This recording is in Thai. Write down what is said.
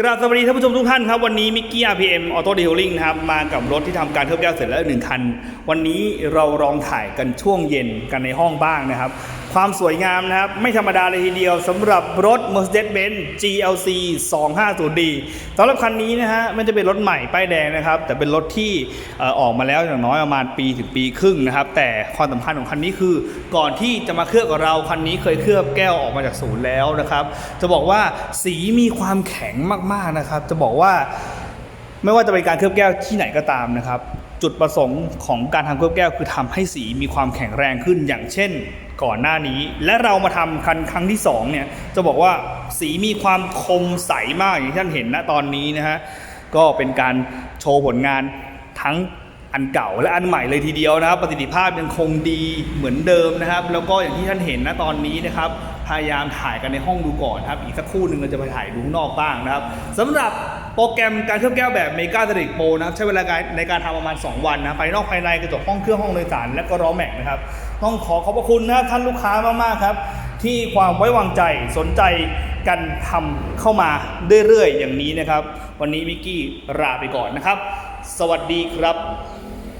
กราบสวัสดีท่านผู้ชมทุกท่านครับ วันนี้มิกกี้ RPM Auto Detailing นะครับมากับรถที่ทำการเคลือบแก้วเสร็จแล้วหนึ่งคัน วันนี้เราลองถ่ายกันช่วงเย็นกันในห้องบ้างนะครับ ความสวยงามนะครับ ไม่ธรรมดาเลยทีเดียวสำหรับรถ Mercedes-Benz GLC 250D สำหรับคันนี้นะฮะไมันจะเป็นรถใหม่ป้ายแดงนะครับ แต่เป็นรถที่ออออกมาแล้วอย่างน้อยประมาณปีถึงปีครึ่งนะครับ แต่ความสำคัญของคันนี้คือ ก่อนที่จะมาเคลือบกับเราคันนี้เคยเคลือบแก้วออกมาจากศูนย์แล้วนะครับ จะบอกว่าสีมีความแข็งมากๆนะครับ จะบอกว่าไม่ว่าจะเป็นการเคลือบแก้วที่ไหนก็ตามนะครับ จุดประสงค์ของการทำเคลือบแก้วคือทำให้สีมีความแข็งแรงขึ้นอย่างเช่นก่อนหน้านี้ และเรามาทำคันครั้งที่สองเนี่ยจะบอกว่าสีมีความคมใสมากอย่างที่ท่านเห็นณตอนนี้นะฮะก็เป็นการโชว์ผลงานทั้งอันเก่าและอันใหม่เลยทีเดียวนะครับ ประสิทธิภาพยังคงดีเหมือนเดิมนะครับ แล้วก็อย่างที่ท่านเห็นณตอนนี้นะครับ พยายามถ่ายกันในห้องดูก่อนครับ อีกสักครู่หนึ่งเราจะไปถ่ายดูข้างนอกบ้างนะครับสำหรับ โปรแกรมการเคลือบแก้วแบบเมกาสติกโปรนะครับใช้เวลาการในการทำประมาณ 2 วันนะภายนอกภายในกระจกห้องเครื่องห้องโดยสารและก็ร้อแม็กนะครับต้องขอขอบพระคุณนะครับท่านลูกค้ามากๆครับ ที่ความไว้วางใจสนใจกันทำเข้ามาเรื่อยๆอย่างนี้นะครับ วันนี้มิกกี้ลาไปก่อนนะครับ สวัสดีครับ